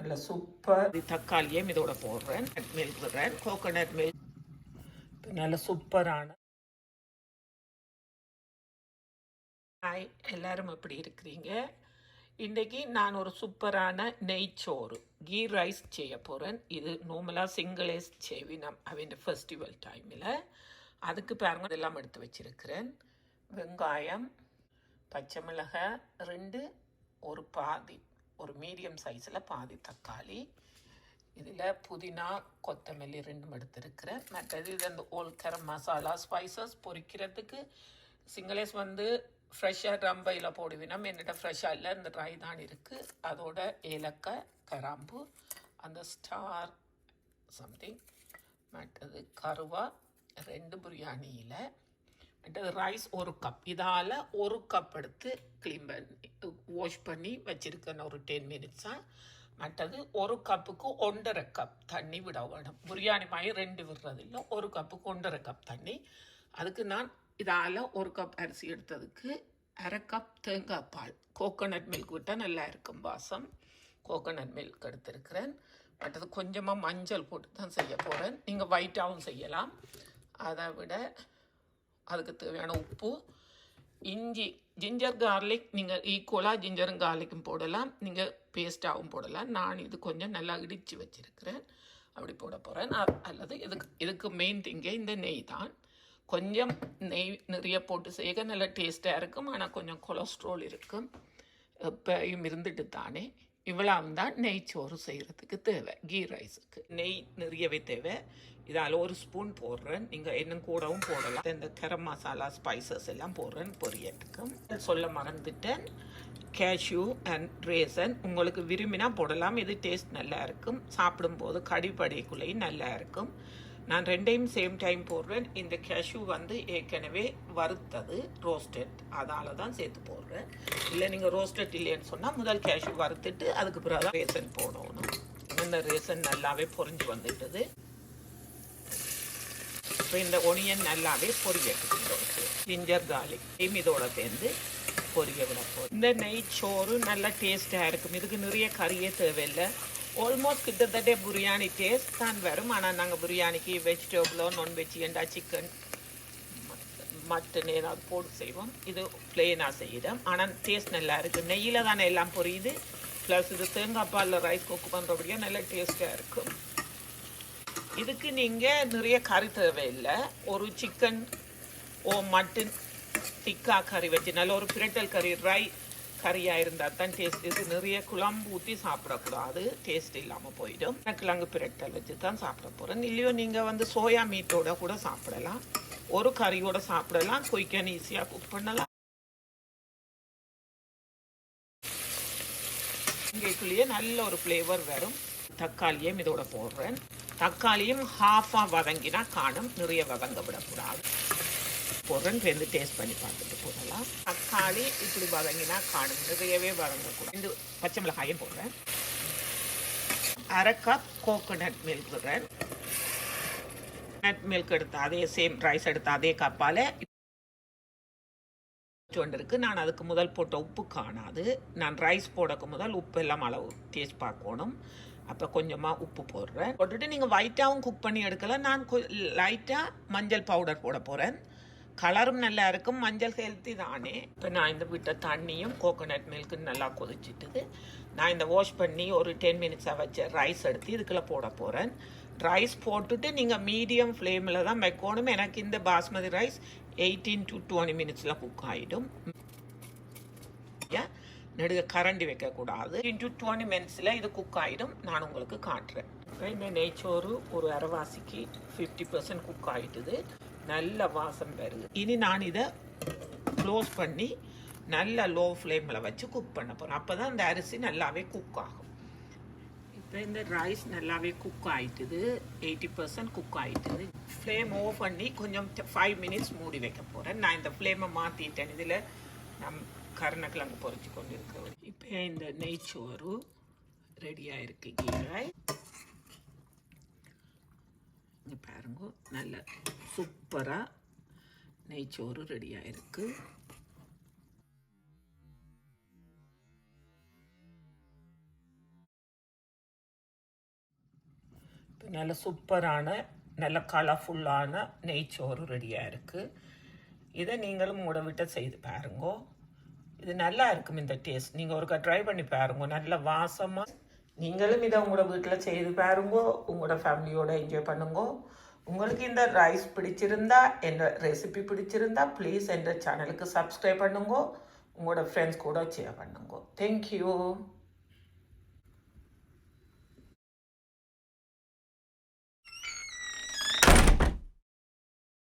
நல்ல சூப்பர். தக்காளியும் இதோட போடுறேன். மில்க் விடுறேன் கோகோனட் மில்க் நல்ல சூப்பரான ஹாய் எல்லாரும் எப்படி இருக்கிறீங்க? இன்றைக்கி நான் ஒரு சூப்பரான நெய்ச்சோறு கீ ரைஸ் செய்ய போகிறேன் இது நார்மலாக சிங்கிளேஸ் செய்வினம் அவன் ஃபெஸ்டிவல் டைமில் அதுக்கு பாருங்க இதெல்லாம் எடுத்து வச்சிருக்கிறேன். வெங்காயம் பச்சை மிளகாய் ரெண்டு ஒரு பாதி ஒரு மீடியம் சைஸில் பாதி தக்காளி. இதில் புதினா கொத்தமல்லி ரெண்டும் எடுத்துருக்கிறேன். மற்றது இது அந்த ஓல் கரம் மசாலா ஸ்பைசஸ் பொரிக்கிறதுக்கு சிங்களேஸ் வந்து ஃப்ரெஷ்ஷாக ரம்பையில் போடுவினோம் என்னிட்ட ஃப்ரெஷ்ஷாக இல்லை இந்த ட்ரை தான் இருக்குது அதோட ஏலக்காய் கராம்பு அந்த ஸ்டார் சம்திங் மற்றது கருவா ரெண்டு பிரியாணியில். ரைஸ் ஒரு கப் இதால் ஒரு கப் எடுத்து க்ளீன் பண்ணி வாஷ் பண்ணி வச்சுருக்கேன். ஒரு டென் மினிட்ஸாக மற்றது ஒரு கப்புக்கு ஒன்றரை கப் தண்ணி விட வேணும். பிரியாணி மாதிரி ரெண்டு விடுறதில்ல. ஒரு கப்புக்கு ஒன்றரை கப் தண்ணி. அதுக்கு நான் இதால் ஒரு கப் அரிசி எடுத்ததுக்கு அரை கப் தேங்காய் பால். கோகோனட் மில்க் விட்டால் நல்லா இருக்கும் வாசம். கோகோனட் மில்க் எடுத்திருக்கிறேன். மற்றது கொஞ்சமாக மஞ்சள் போட்டு தான் செய்ய போகிறேன் நீங்கள் ஒயிட்டாகவும் செய்யலாம். அதை விட அதுக்கு தேவையான உப்பு இஞ்சி ஜிஞ்சர் கார்லிக் நீங்கள் ஈக்குவலாக ஜிஞ்சரும் கார்லிக்கும் போடலாம். நீங்கள் பேஸ்ட்டாகவும் போடலாம். நான் இது கொஞ்சம் நல்லா இடித்து வச்சுருக்கிறேன். அப்படி போட போகிறேன் அல்லது இதுக்கு இதுக்கு மெயின் திங்கே இந்த நெய் தான். கொஞ்சம் நெய் நிறைய போட்டு செய்ய நல்லா டேஸ்ட்டாக இருக்கும். ஆனால் கொஞ்சம் கொலஸ்ட்ரால் இருக்கும். எப்பையும் இருந்துட்டு தானே. இவ்வளவு தான் நெய் சோறு செய்கிறதுக்கு தேவை கீ ரைஸுக்கு. நெய் நிறையவே தேவை. இதால் ஒரு ஸ்பூன் போடுறேன். நீங்கள் இன்னும் கூடவும் போடலாம். இந்த கரம் மசாலா ஸ்பைசஸ் எல்லாம் போடுறேன். பொரியத்துக்கும் சொல்ல மறந்துட்டேன். கேஷ்யூ அண்ட் ரேசன் உங்களுக்கு விரும்பினா போடலாம். இது டேஸ்ட் நல்லா இருக்கும். சாப்பிடும்போது கடிப்படைக்குள்ளேயும் நல்லா இருக்கும். நான் ரெண்டையும் சேம் டைம் போடுறேன். இந்த கேஷ்யூ வந்து ஏற்கனவே வறுத்தது ரோஸ்டட் அதால தான் சேர்த்து போடுறேன். இல்லை நீங்கள் ரோஸ்டட் இல்லைன்னு சொன்னால் முதல் கேஷ்யூ வறுத்துட்டு அதுக்கு பிறகு தான் ரேசன் போடணும். இந்த ரேசன் நல்லாவே பொரிஞ்சு வந்துட்டது. இப்போ இந்த ஒனியன் நல்லாவே பொரியட்டு ஜிஞ்சர் கார்லிக் இதோட சேர்ந்து பொரிய விட போகிறோம் இந்த நெய் சோறு நல்லா டேஸ்ட்டாக இருக்கும். இதுக்கு நிறைய கறியே தேவையில்லை. ஆல்மோஸ்ட் கிட்டத்தட்ட பிரியாணி டேஸ்ட் தான் வரும். ஆனால் நாங்கள் பிரியாணிக்கு வெஜிடபிளோ நான்வெஜ் ஏண்டா சிக்கன் மட்டன் ஏதாவது போட்டு செய்வோம். இது பிளெயினாக செய்கிறோம் ஆனால் டேஸ்ட் நல்லா இருக்குது நெய்யில் தானே எல்லாம் பொரியுது. ப்ளஸ் இது தேங்காய் பாலில் ரைஸ் குக் பண்ணுறபடியே நல்ல டேஸ்ட்டாக இருக்கும். இதுக்கு நீங்கள் நிறைய கறி தேவையில்லை. ஒரு சிக்கன் ஓ மட்டன் திக்கா கறி வச்சு நல்ல ஒரு பிரட்டல் கறி ரை கறியாக இருந்தால் தான் டேஸ்ட் இது நிறைய குழம்பு ஊற்றி சாப்பிடக்கூடாது. டேஸ்ட் இல்லாமல் போயிடும். கிழங்கு பிரட்டல் வச்சு தான் சாப்பிட போகிறேன் இல்லையோ நீங்கள் வந்து சோயா மீட்டோட கூட சாப்பிடலாம். ஒரு கறியோட சாப்பிடலாம். குயிக்கான ஈஸியாக குக் பண்ணலாம். இங்கேக்குள்ளேயே நல்ல ஒரு ஃப்ளேவர் வரும். தக்காளியும் இதோட போடுறேன். தக்காளியும் ஹாஃபாக வதங்கினா காணும். நிறைய வதங்க விடக்கூடாது. போடுறேன் ரெண்டு டேஸ்ட் பண்ணி பார்த்துட்டு போடலாம் தக்காளி இப்படி வதங்கினா காணும். நிறையவே வதங்கக்கூடாது. இந்த பச்சை மிளகாயும் போடுறேன். அரை கப் கோகோனட் மில்க் விடுறேன் நட் மில்க் எடுத்த அதே சேம் ரைஸ் எடுத்த அதே கப்பால் இருக்கு நான் அதுக்கு முதல் போட்ட உப்பு காணாது. நான் ரைஸ் போடக்கு முதல் உப்பு எல்லாம் அளவு டேஸ்ட் பார்க்கணும். அப்போ கொஞ்சமாக உப்பு போடுறேன். போட்டுட்டு நீங்கள் ஒயிட்டாகவும் குக் பண்ணி எடுக்கலாம். நான் லைட்டாக மஞ்சள் பவுடர் போட போகிறேன் கலரும் நல்லா இருக்கும் மஞ்சள் ஹெல்த்தி தானே. இப்போ நான் இந்த விட்ட தண்ணியும் கோகோனட் மில்க்கு நல்லா கொதிச்சிட்டுது. நான் இந்த வாஷ் பண்ணி ஒரு டென் மினிட்ஸாக வச்ச ரைஸ் எடுத்து இதுக்குள்ளே போட போகிறேன் ரைஸ் போட்டுட்டு நீங்கள் மீடியம் ஃப்ளேமில் தான் வைக்கணும். எனக்கு இந்த basmati rice eighteen to twenty மினிட்ஸில் குக் ஆகிடும் நெடுக கரண்டி வைக்கக்கூடாது. இன்ட்டு டுவெண்ட்டி மினிட்ஸில் இது குக் ஆகிடும் நான் உங்களுக்கு காட்டுறேன். இந்த நெய்ச்சோறு ஒரு அரைவாசிக்கு ஃபிஃப்டி பர்சன்ட் குக் ஆகிட்டுது நல்ல வாசம் வருது. இனி நான் இதை க்ளோஸ் பண்ணி நல்ல லோ ஃப்ளேமில் வச்சு குக் பண்ண போகிறேன் அப்போ தான் இந்த அரிசி நல்லாவே குக் ஆகும். இப்போ இந்த ரைஸ் நல்லாவே குக் ஆகிட்டுது எயிட்டி பர்சன்ட் குக் ஆகிட்டுது ஃப்ளேம் ஓவ் பண்ணி கொஞ்சம் ஃபைவ் மினிட்ஸ் மூடி வைக்க போகிறேன் நான் இந்த ஃப்ளேமை மாற்றிட்டேன் இதில் நம் கருணக்கிழங்கு பொறிச்சு கொண்டு இருக்கிறேன் இப்போ இந்த நெய்ச்சோறு ரெடியாக இருக்கு கீராய் இங்கே பாருங்க நல்ல சூப்பராக நெய்ச்சோறு ரெடியாக இருக்குது இப்போ நல்ல சூப்பரான நல்ல கலர்ஃபுல்லான நெய்ச்சோறு ரெடியாக இருக்குது இதை நீங்களும் உங்களோட செய்து பாருங்கோ இது நல்லா இருக்கும் இந்த டேஸ்ட் நீங்கள் ஒருக்கா ட்ரை பண்ணி பாருங்க நல்ல வாசமாக நீங்களும் இதை உங்களோட வீட்டில் செய்து பாருங்கோ உங்களோட ஃபேமிலியோட என்ஜாய் பண்ணுங்கோ. உங்களுக்கு இந்த ரைஸ் பிடிச்சிருந்தா என்ற ரெசிபி பிடிச்சிருந்தா ப்ளீஸ் என்ற சேனலுக்கு சப்ஸ்கிரைப் பண்ணுங்கோ. உங்களோட ஃப்ரெண்ட்ஸ் கூட ஷேர் பண்ணுங்கோ. தேங்க்யூ